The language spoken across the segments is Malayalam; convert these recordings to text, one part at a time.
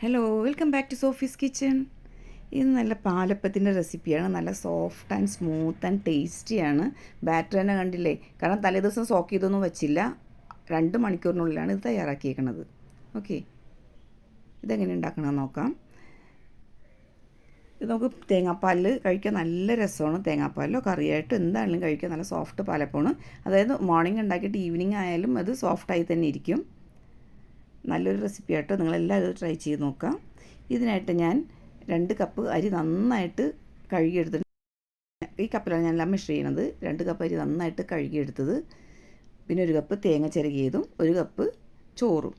Hello welcome back to Sophie's kitchen ഇത് നല്ല പാലപ്പത്തിന്റെ റെസിപ്പിയാണ് നല്ല സോഫ്റ്റ് ആൻഡ് സ്മൂത്ത് ആൻഡ് ടേസ്റ്റിയാണ് ബാറ്റർ തന്നെ കണ്ടില്ലേ? കാരണം തലേദിവസം സോക്ക് ചെയ്തൊന്നും വെച്ചില്ല. രണ്ട് മണിക്കൂറിനുള്ളിലാണ് ഇത് തയ്യാറാക്കിയേക്കണത്. ഓക്കെ ഇതെങ്ങനെ ഉണ്ടാക്കണം നോക്കാം. ഇത് നമുക്ക് തേങ്ങാപ്പാലിൽ കഴിക്കാൻ നല്ല രസമാണ്. തേങ്ങാപ്പാലിലോ കറിയായിട്ടോ എന്താണെങ്കിലും കഴിക്കാൻ നല്ല സോഫ്റ്റ് പാലപ്പമാണ്. അതായത് മോർണിംഗ് ഉണ്ടാക്കിയിട്ട് ഈവനിങ് ആയാലും അത് സോഫ്റ്റായി തന്നെ ഇരിക്കും. നല്ലൊരു റെസിപ്പി ആട്ടോ. നിങ്ങളെല്ലാവരും ട്രൈ ചെയ്ത് നോക്കാം. ഇതിനായിട്ട് ഞാൻ രണ്ട് കപ്പ് അരി നന്നായിട്ട് കഴുകിയെടുത്തിട്ട് ഈ കപ്പിലാണ് ഞാൻ എല്ലാം മെഷർ ചെയ്യണത്. രണ്ട് കപ്പ് അരി നന്നായിട്ട് കഴുകിയെടുത്തത്. പിന്നെ ഒരു കപ്പ് തേങ്ങ ചിരകിയതും ഒരു കപ്പ് ചോറും.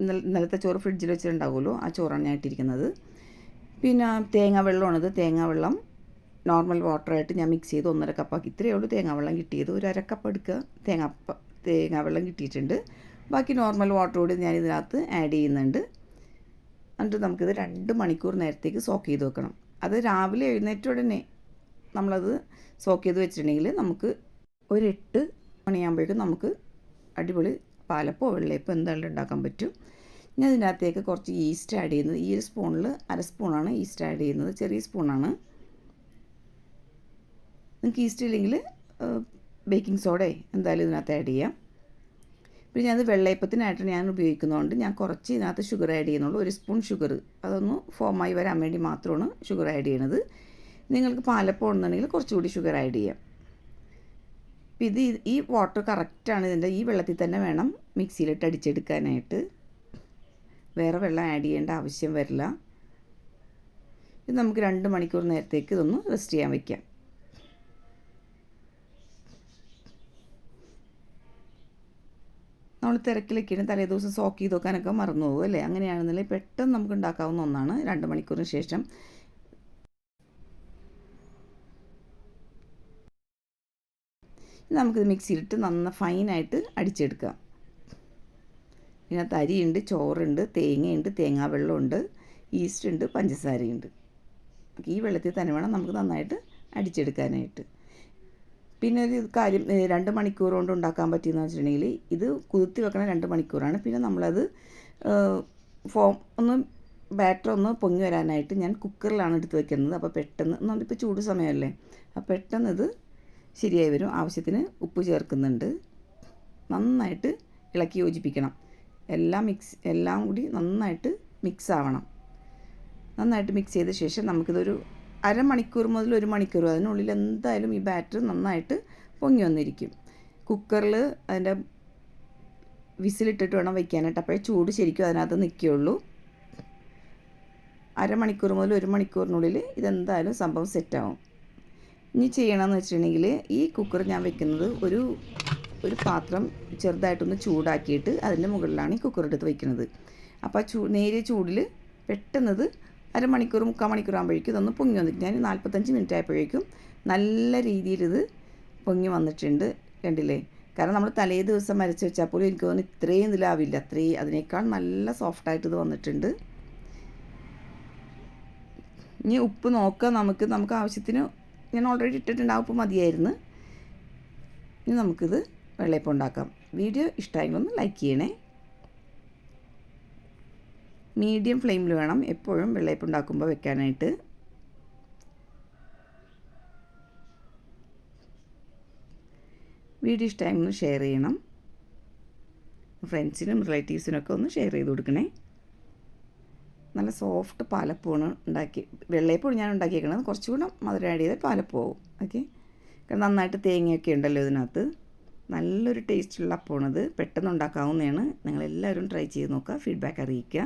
ഇന്നലെ ഇന്നലത്തെ ചോറ് ഫ്രിഡ്ജിൽ വെച്ചിട്ടുണ്ടാവുമല്ലോ ആ ചോറാണ് ഞാൻ ഇട്ടിരിക്കുന്നത്. പിന്നെ തേങ്ങ വെള്ളമാണിത്. തേങ്ങ വെള്ളം നോർമൽ വാട്ടറായിട്ട് ഞാൻ മിക്സ് ചെയ്ത് ഒന്നര കപ്പാക്കി ഇത്രയേ ഉള്ളൂ തേങ്ങാവെള്ളം കിട്ടിയത്. ഒരു അരക്കപ്പ് എടുക്കുക. തേങ്ങ തേങ്ങാവെള്ളം കിട്ടിയിട്ടുണ്ട്. ബാക്കി നോർമൽ വാട്ടർ കൂടി ഞാൻ ഇതിനകത്ത് ആഡ് ചെയ്യുന്നുണ്ട്. എന്നിട്ട് നമുക്കിത് രണ്ട് മണിക്കൂർ നേരത്തേക്ക് സോക്ക് ചെയ്ത് വെക്കണം. അത് രാവിലെ എഴുന്നേറ്റ ഉടനെ നമ്മളത് സോക്ക് ചെയ്ത് വെച്ചിട്ടുണ്ടെങ്കിൽ നമുക്ക് ഒരു എട്ട് മണിയാകുമ്പോഴേക്കും നമുക്ക് അടിപൊളി പാലപ്പോ വെള്ളയപ്പോ എന്തായാലും ഉണ്ടാക്കാൻ പറ്റും. ഞാൻ ഇതിനകത്തേക്ക് കുറച്ച് ഈസ്റ്റ് ആഡ് ചെയ്യുന്നത്. ഈ ഒരു സ്പൂണിൽ അര സ്പൂണാണ് ഈസ്റ്റ് ആഡ് ചെയ്യുന്നത്. ചെറിയ സ്പൂണാണ് നിങ്ങൾക്ക് ഈസ്റ്റ് ഇല്ലെങ്കിൽ ബേക്കിംഗ് സോഡേ എന്തായാലും ഇതിനകത്ത് ആഡ് ചെയ്യാം. പിന്നെ ഞാനത് വെള്ളയപ്പത്തിനായിട്ട് ഞാൻ ഉപയോഗിക്കുന്നതുകൊണ്ട് ഞാൻ കുറച്ച് ഇതിനകത്ത് ഷുഗർ ആഡ് ചെയ്യുന്നുള്ളൂ. ഒരു സ്പൂൺ ഷുഗർ അതൊന്ന് ഫോമായി വരാൻ വേണ്ടി മാത്രമാണ് ഷുഗർ ആഡ് ചെയ്യണത്. നിങ്ങൾക്ക് പാലപ്പം ഉണ്ടെന്നുണ്ടെങ്കിൽ കുറച്ചുകൂടി ഷുഗർ ആഡ് ചെയ്യാം. അപ്പം ഇത് ഈ വാട്ടർ കറക്റ്റാണ് ഇതിന്റെ ഈ വെള്ളത്തിൽ തന്നെ വേണം മിക്സിയിലിട്ട് അടിച്ചെടുക്കാനായിട്ട്. വേറെ വെള്ളം ആഡ് ചെയ്യേണ്ട ആവശ്യം വരില്ല. ഇത് നമുക്ക് രണ്ട് മണിക്കൂർ നേരത്തേക്ക് ഇതൊന്ന് റെസ്റ്റ് ചെയ്യാൻ വയ്ക്കാം നമ്മൾ തിരക്കിലേക്കിടും തലേ ദിവസം സോക്ക് ചെയ്ത് വെക്കാനൊക്കെ മറന്നു പോകും അല്ലേ? അങ്ങനെയാണെന്നുണ്ടെങ്കിൽ പെട്ടെന്ന് നമുക്ക് ഉണ്ടാക്കാവുന്ന ഒന്നാണ്. രണ്ട് മണിക്കൂറിന് ശേഷം. നമുക്കിത് മിക്സിയിലിട്ട് നന്ന ഫൈനായിട്ട് അടിച്ചെടുക്കാം. ഇതിനകത്ത് അരിയുണ്ട് ചോറുണ്ട് തേങ്ങയുണ്ട് തേങ്ങാ വെള്ളമുണ്ട് ഈസ്റ്റ് ഉണ്ട് പഞ്ചസാരയുണ്ട് ഈ വെള്ളത്തിൽ തന്നെ വേണം നമുക്ക് നന്നായിട്ട് അടിച്ചെടുക്കാനായിട്ട്. പിന്നെ ഒരു കാര്യം രണ്ട് മണിക്കൂർ കൊണ്ട് ഉണ്ടാക്കാൻ പറ്റിയെന്ന് വെച്ചിട്ടുണ്ടെങ്കിൽ ഇത് കുതിർത്തി വെക്കണ രണ്ട് മണിക്കൂറാണ്. പിന്നെ നമ്മളത് ഫോം ഒന്ന് ബാറ്റർ ഒന്ന് പൊങ്ങി വരാനായിട്ട് ഞാൻ കുക്കറിലാണ് എടുത്ത് വെക്കുന്നത്. അപ്പോൾ പെട്ടെന്ന് നമ്മളിപ്പോൾ ചൂട് സമയമല്ലേ അപ്പോൾ പെട്ടെന്ന് ഇത് ശരിയായി വരും. ആവശ്യത്തിന് ഉപ്പ് ചേർക്കുന്നുണ്ട്. നന്നായിട്ട് ഇളക്കി യോജിപ്പിക്കണം. എല്ലാം മിക്സ് എല്ലാം കൂടി നന്നായിട്ട് മിക്സ് ആവണം. നന്നായിട്ട് മിക്സ് ചെയ്ത ശേഷം നമുക്കിതൊരു അരമണിക്കൂർ മുതൽ ഒരു മണിക്കൂർ അതിനുള്ളിൽ എന്തായാലും ഈ ബാറ്റർ നന്നായിട്ട് പൊങ്ങി വന്നിരിക്കും. കുക്കറിൽ അതിന്റെ വിസിലിട്ടിട്ട് വേണം വയ്ക്കാനായിട്ട്. അപ്പോഴേ ചൂട് ശരിക്കും അതിനകത്ത് നിൽക്കുകയുള്ളൂ. അരമണിക്കൂർ മുതൽ ഒരു മണിക്കൂറിനുള്ളിൽ ഇതെന്തായാലും സംഭവം സെറ്റാവും. ഇനി ചെയ്യണമെന്ന് വെച്ചിട്ടുണ്ടെങ്കിൽ ഈ കുക്കർ ഞാൻ വെക്കുന്നത് ഒരു ഒരു പാത്രം ചെറുതായിട്ടൊന്ന് ചൂടാക്കിയിട്ട് അതിന്റെ മുകളിലാണ് ഈ കുക്കർ എടുത്ത് വയ്ക്കുന്നത്. അപ്പോൾ ആ ചൂ നേരിയ ചൂടിൽ പെട്ടെന്നത് അരമണിക്കൂർ മുക്കാൽ മണിക്കൂർ ആകുമ്പോഴേക്കും ഇതൊന്ന് പൊങ്ങി വന്നിട്ട് ഞാൻ നാൽപ്പത്തഞ്ച് മിനിറ്റ് ആയപ്പോഴേക്കും നല്ല രീതിയിൽ ഇത് പൊങ്ങി വന്നിട്ടുണ്ട് കണ്ടില്ലേ? കാരണം നമ്മൾ തലേ ദിവസം മരച്ച് വെച്ചാൽ പോലും എനിക്ക് തോന്നുന്നു ഇത്രയും ഇതിലാവില്ല അത്രയും അതിനേക്കാൾ നല്ല സോഫ്റ്റായിട്ട് ഇത് വന്നിട്ടുണ്ട്. ഇനി ഉപ്പ് നോക്കാം നമുക്ക്. നമുക്ക് ആവശ്യത്തിന് ഞാൻ ഓൾറെഡി ഇട്ടിട്ടുണ്ട്. ആ ഉപ്പ് മതിയായിരുന്നു. ഇനി നമുക്കിത് വെള്ളയപ്പം ഉണ്ടാക്കാം. വീഡിയോ ഇഷ്ടമായെങ്കിൽ ഒന്ന് ലൈക്ക് ചെയ്യണേ. മീഡിയം ഫ്ലെയിമിൽ വേണം എപ്പോഴും വെള്ളയപ്പം ഉണ്ടാക്കുമ്പോൾ വെക്കാനായിട്ട്. വീഡിയോ ഒന്ന് ഷെയർ ചെയ്യണം. ഫ്രണ്ട്സിനും റിലേറ്റീവ്സിനൊക്കെ ഒന്ന് ഷെയർ ചെയ്ത് കൊടുക്കണേ. നല്ല സോഫ്റ്റ് പാലപ്പൂണ് ഉണ്ടാക്കി വെള്ളയപ്പം ഞാൻ ഉണ്ടാക്കിയേക്കണത്. കുറച്ചുകൂടെ മധുരം ആഡ് ചെയ്ത് പാലപ്പൂവും ഓക്കെ? നന്നായിട്ട് തേങ്ങയൊക്കെ ഉണ്ടല്ലോ ഇതിനകത്ത്. നല്ലൊരു ടേസ്റ്റുള്ള അപ്പമാണിത്. പെട്ടെന്ന് ഉണ്ടാക്കാവുന്നതാണ്. നിങ്ങളെല്ലാവരും ട്രൈ ചെയ്ത് നോക്കുക. ഫീഡ്ബാക്ക് അറിയിക്കുക.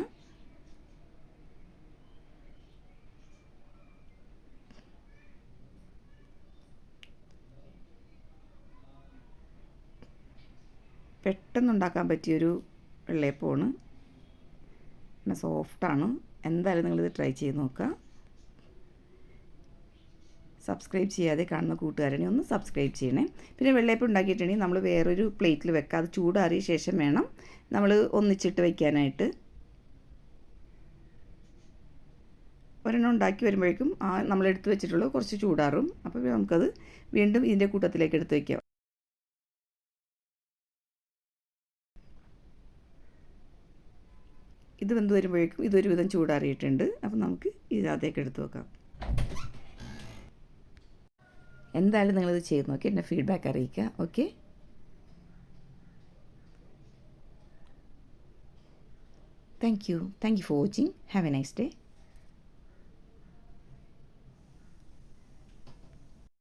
പെട്ടെന്ന് ഉണ്ടാക്കാൻ പറ്റിയൊരു വെള്ളയപ്പമാണ്. പിന്നെ സോഫ്റ്റാണ്. എന്തായാലും നിങ്ങളിത് ട്രൈ ചെയ്ത് നോക്കുക. സബ്സ്ക്രൈബ് ചെയ്യാതെ കാണുന്ന കൂട്ടുകാരനെ ഒന്ന് സബ്സ്ക്രൈബ് ചെയ്യണേ. പിന്നെ വെള്ളയപ്പം ഉണ്ടാക്കിയിട്ടുണ്ടെങ്കിൽ നമ്മൾ വേറൊരു പ്ലേറ്റിൽ വെക്കുക. അത് ചൂടാറിയ ശേഷം വേണം നമ്മൾ ഒന്നിച്ചിട്ട് വയ്ക്കാനായിട്ട് ഒരെണ്ണം ഉണ്ടാക്കി വരുമ്പോഴേക്കും ആ നമ്മൾ എടുത്ത് വെച്ചിട്ടുള്ളത് കുറച്ച് ചൂടാറും. അപ്പോൾ നമുക്കത് വീണ്ടും ഇതിന്റെ കൂട്ടത്തിലേക്ക് എടുത്ത് വയ്ക്കാം ഇത് വെന്ത് വരുമ്പോഴേക്കും ഇതൊരു വിധം ചൂടാറിയിട്ടുണ്ട്. അപ്പം നമുക്ക് ഇതിനകത്തേക്ക് എടുത്ത് വെക്കാം. എന്തായാലും നിങ്ങളിത് ചെയ്ത് നോക്കി എന്റെ ഫീഡ്ബാക്ക് അറിയിക്കുക. Okay thank you thank you for watching have a nice day